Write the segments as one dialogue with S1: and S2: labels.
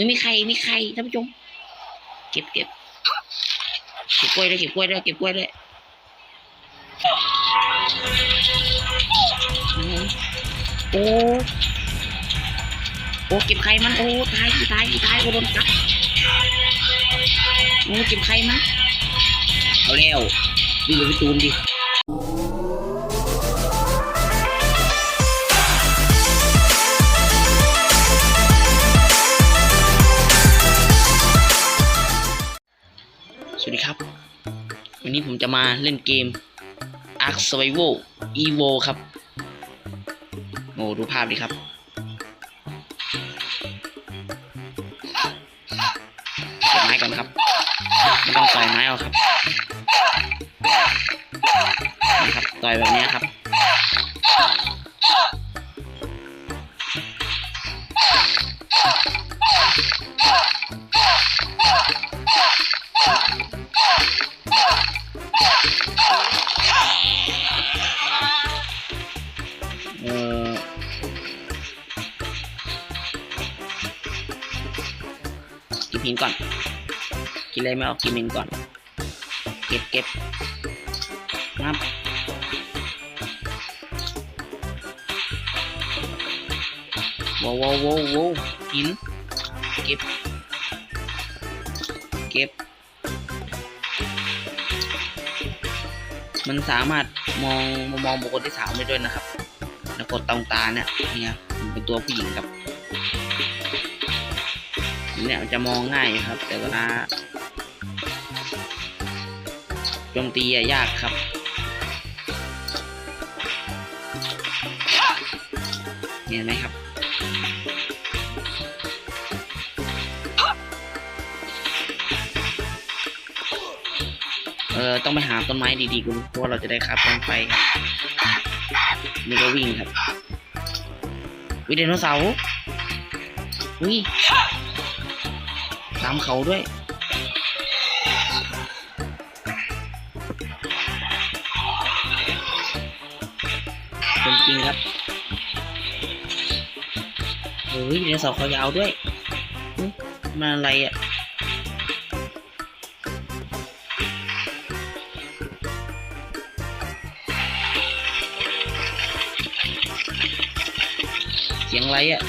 S1: ฮ้ยมีใครมีใครท่านผู้ชมเก็บเก็บเก็บกล้วยด้วยเก็บกล้วยด้วยเก็บกล้วยด้วยโอ้โอ้เก็บไข่มันโอ้ตายตายตายโอ้โดนกัดโอ้เก็บไข่มันเอาแล้ววิ่งไปตูนดิ สวัสดีครับ วันนี้ผมจะมาเล่นเกม Ark Survival Evo ครับ โอ้ดูภาพดิครับ เก็บไม้ก่อนครับ ไม่ต้องต่อยไม้เอาครับ นี่ครับ ต่อยแบบนี้ครับ หินก่อน กินอะไรไม่เอากินหินก่อน เก็บเก็บครับว้าวว้าวว้าวหิน เก็บ เก็บ มันสามารถมองมองบุคคลที่สามได้ด้วยนะครับ แล้วกดตรงตาเนี่ย เนี่ยมันเป็นตัวผู้หญิงครับ เนี่ยจะมองง่ายครับ แต่เวลาโจมตียากครับเห็นไหมครับเออต้องไปหาต้นไม้ดีๆกันเพราะเราจะได้ขับต้นไฟครับนี่ก็วิ่งครับวิไดโนเสาร์วิ ตามเขาด้วย เป็นจริงครับเฮ้ยไดโนเสาร์เขายาวด้วยมันอะไรอะเสียงอะไรอะ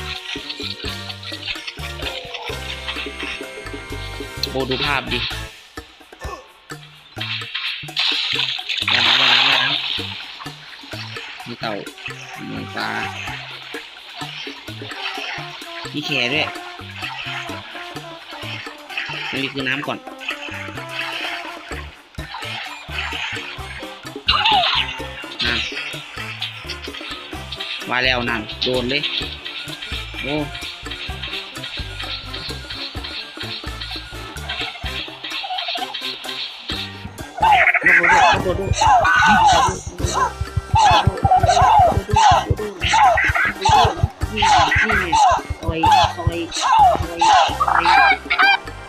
S1: โบดูภาพดิอย่าน้ำอย่าน้ำอย่าน้ำมีเต่ามีปลามีแขด้วยนี่คือน้ำก่อนนั่นมาแล้วนั่นโดนเลย โอ้ โดดโดดโดดนี่นี่โอ้ยโอ้ยโอ้ยโอ้ย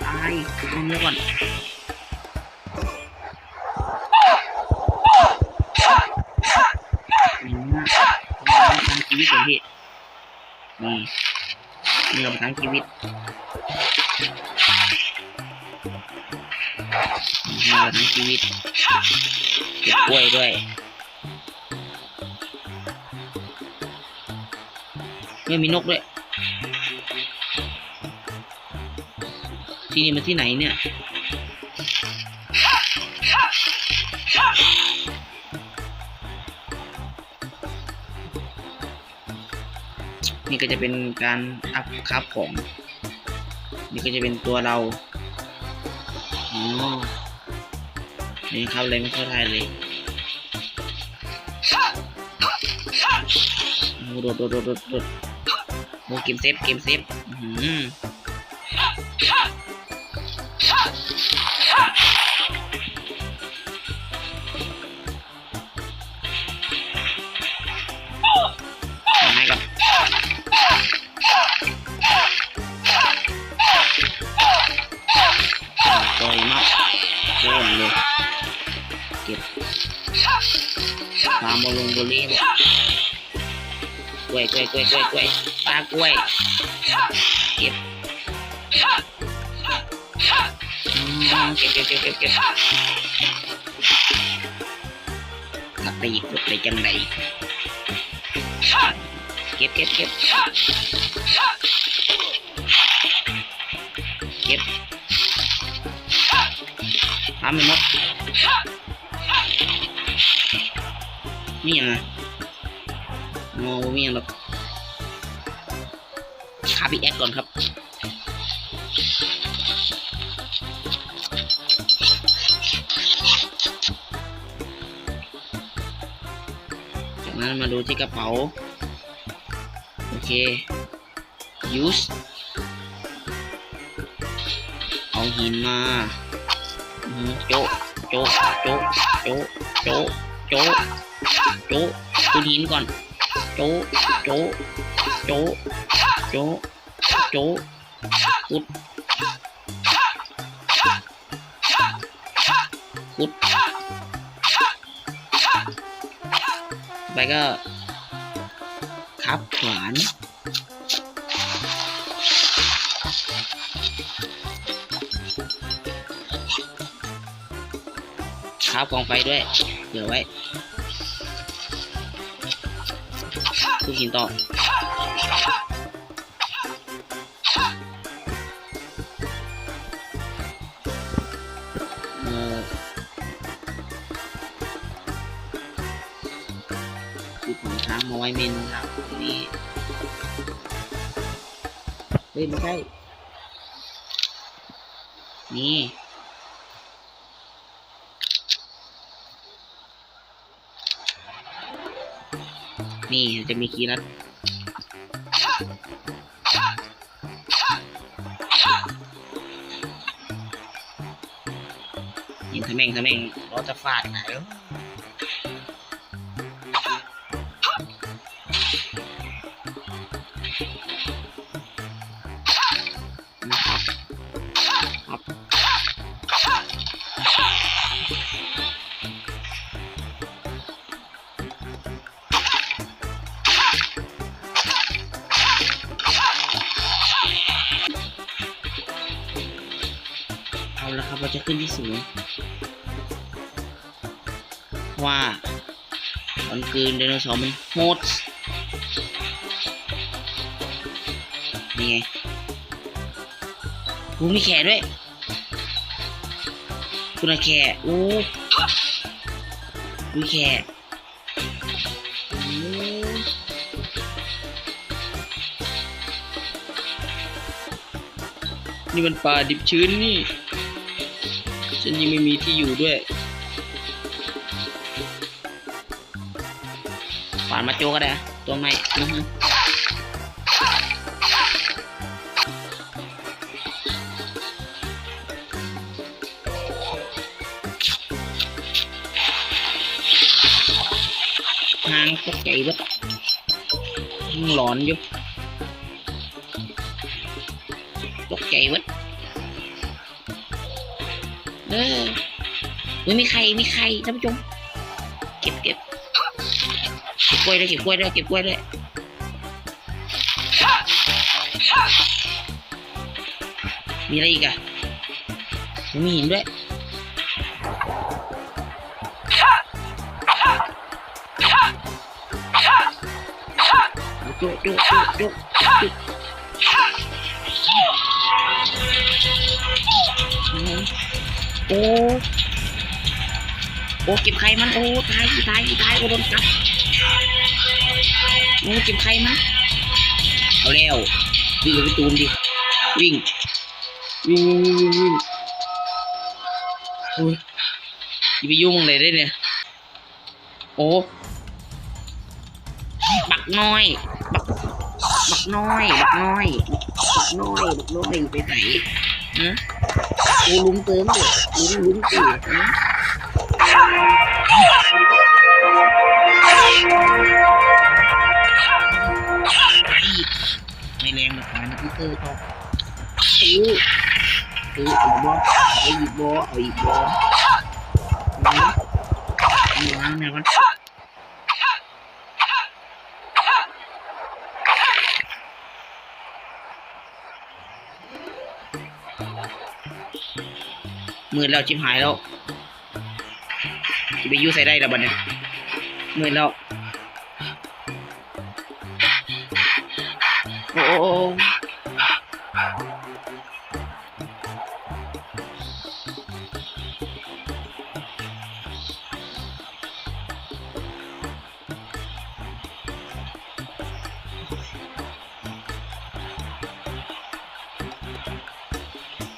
S1: ตายเอาเนื้อก่อน ล้วยด้วย ไม่มีนกด้วยที่นี่มันที่ไหนเนี่ยนี่ก็จะเป็นการอัพครับผมนี่ก็จะเป็นตัวเราอ๋อนี่ครับเลยไม่เข้าทายเลย โดดโดดโดดโดดโอ้เกมเซฟเกมเซฟอื้อหือทำไมก่อนต่อยมากโค่นเลยเก็บฟามบอลลงบอลลี่เลยกล้ วยกล้วยกล้วยกล้วยกล้วยปลากล้วยเก็บเก็บเก็บเก็บเก็บเก็บถ้าตีกดไปจังไรเก็บเก็บเก็บเก็บทำไปหมดนี่ยังไง โง่มียงหรอกคาบิแอคก่อนครับจากนั้นมาดูที่กระเป๋า โอเค use เอาหินมาโจะโจะโจะโจะโจะโจะโจะขุดหินก่อนโจะโจะโจะโจะโจะขุดขุดไปก็ครับขวานครับกองไฟด้วยเหลือไว้ ทุกหินต่อเออคือของช้างมาไว้เมนูหลักตรงนี้เฮ้ยไม่ใช่นี่ นี่จะมีคีย์นัดยิงทะแม่งทะแม่งรถจะฟาดไหนะเขึ้นที่สูง ว่าตอนคืนไดโนเสาร์มันโหดนี่ไงกูมีแขนด้วยคุณอาแขนโอ้มีแขนนี่มันป่าดิบชื้นนี่ ฉันยังไม่มีที่อยู่ด้วยฝานมาโจก็ได้ ตัวใหม่อื้อหือหางตกใจเบัดยังหลอนอยู่ตกใจเบัด เออไม่มีใครมีใครท่านผู้ชมเก็บเก็บเก็บกล้วยด้วยเก็บกล้วยด้วยเก็บกล้วยด้วยมีอะไรอีกอะมีหินด้วยโจ๊ะโจ๊ อ้โอ้เก็บไข่มันโอ้ตายตายตายโอ้โดนกัดโอ้เก็บไข่มันเอาแล้ววิ่งไปตูมดิวิ่งวิ่งวิ่งวิ่งวิ่งโอ้ยอย่าไปยุ่งเลยได้เนี่ยโอ้บักน้อยบักบักน้อยบักน้อยบักน้อยบักน้อยไปไหนฮะ กูลุ้มเติมเลยลุ้มลุ้มตีไม่แรงหรอกนะพี่เตอร์ครับซื้อซื้อเอาอีกบ่เอาอีกบ่เอาอีกบ่นะมีวาแนวกัน มืดแล้วชิบหายแล้วไปยูใส่ได้แล้วบัดเนี่ยมืดแล้วโอ้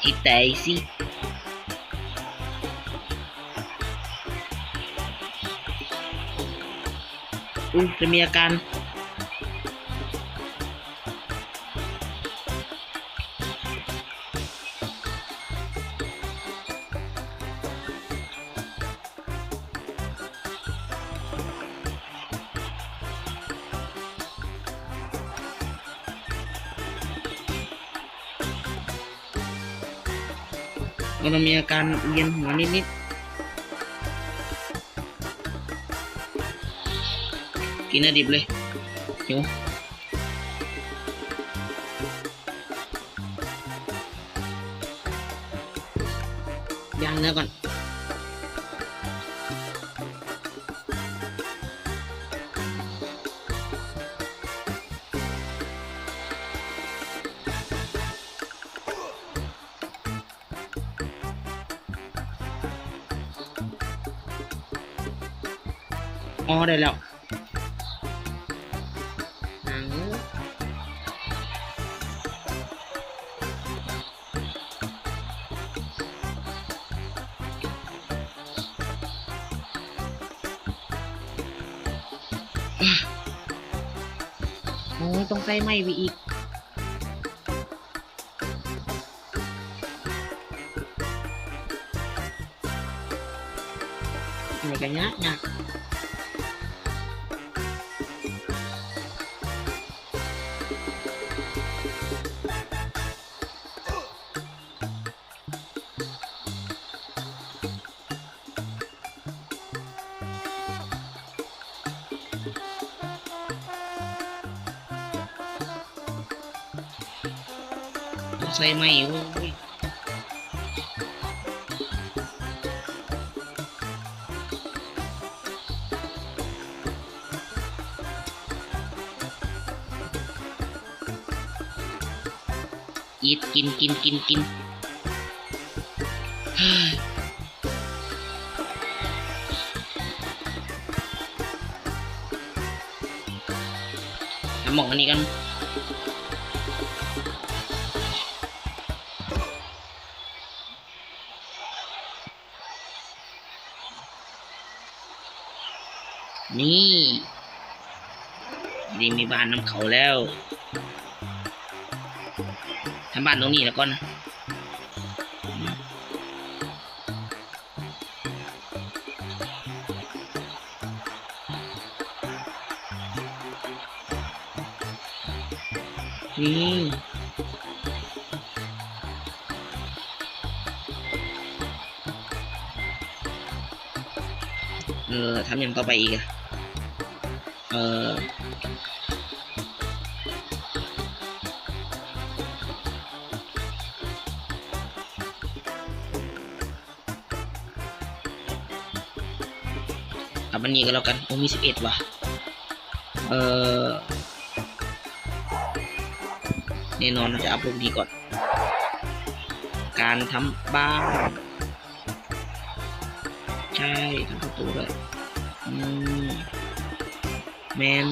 S1: อีแตอี อุ้ยจะมีอาการมันจะมีอาการเวียนหัวนิดๆ กินอาดิบเลยหิวย่างเนื้อก่อนอ๋อได้แล้ว โอ้ยต้องใส่ไม้ไปอีกอะไรกันเนี้ยเนี่ย ใส่ไม้เว้ยอีทกินกินกินกินเฮ้ยหาหมองอันนี้กัน นี่นี่มีบ้านน้ำเขาแล้วทำบ้านตรงนี้แล้วก่อนนะนี่เออทำยังต่อไปอีกอะ เออเอาบันนี้ก็แล้วกันโอ้มีสิบเอ็ดว่ะ เออแน่นอนเราจะอัพรูปนี้ก่อน การทำบ้านใช่ทำประตูด้วยอืม แมน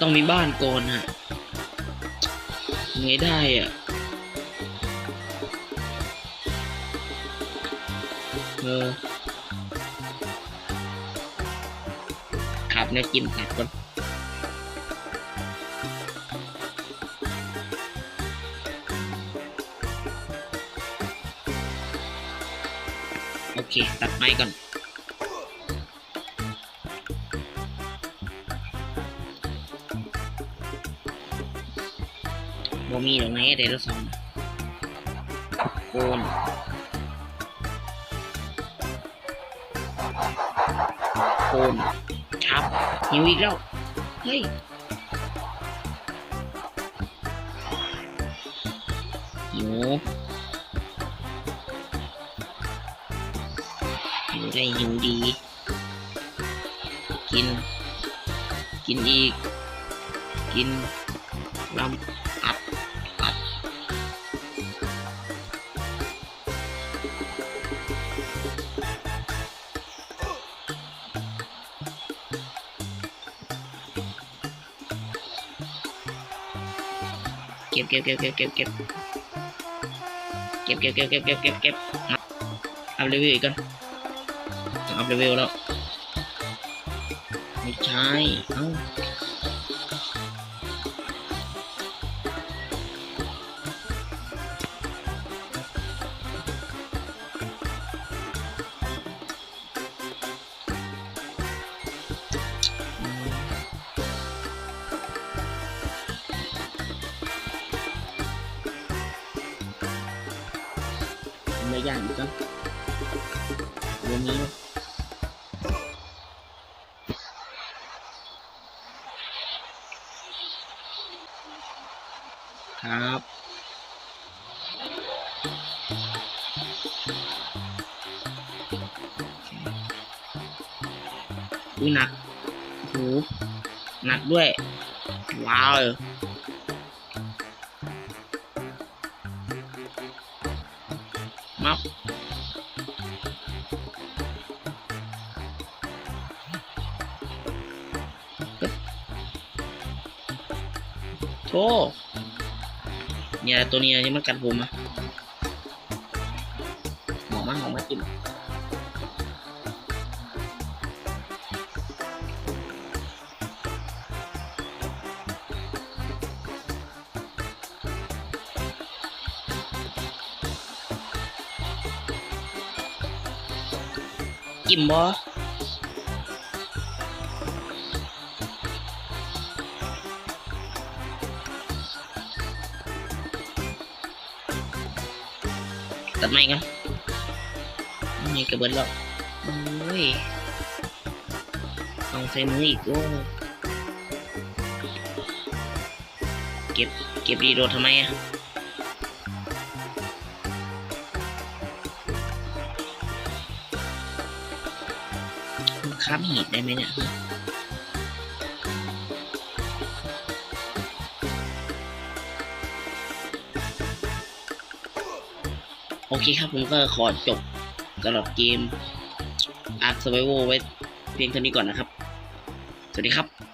S1: ต้องมีบ้านก่อนฮะไงได้อะเออขับเนี่ยกินขับก่อน โอเค ตัดไม้ก่อน บ่มีดอกไหนเดี๋ยวเราสองโคนโคนชับหิวอีกแล้ว เฮ้ยมูหิว ได้หิวดี กิน กินอีก กินลำอัดอัดเก็บเก็บเก็บเก็บเก็บเก็บเก็บเก็บเก็บเก็บเก็บเก็บเก็บอัพอัพรีวิวอีกก่อน อัพรีวิวแล้ว ไม่ใช่ เอ้าไม่ยากอีกก็วันนี้ อุ้ยหนักโหหนักด้วย ว้าวมับโธ่เนี่ยตัวนี้ที่มันกัดผมอะหมอมาหมอมากิน กิมบ่ตัดไม้กันนี่กระเบิดแล้วโอ้ยต้องใส่มืออีกโอ้เก็บ เก็บดีโดดทำไมอะ ค้ำหีดได้ไหมเนี่ยโอเคครับผมก็ขอจบสำหรับเกม Ark Survival ไว้เพียงเท่านี้ก่อนนะครับ สวัสดีครับ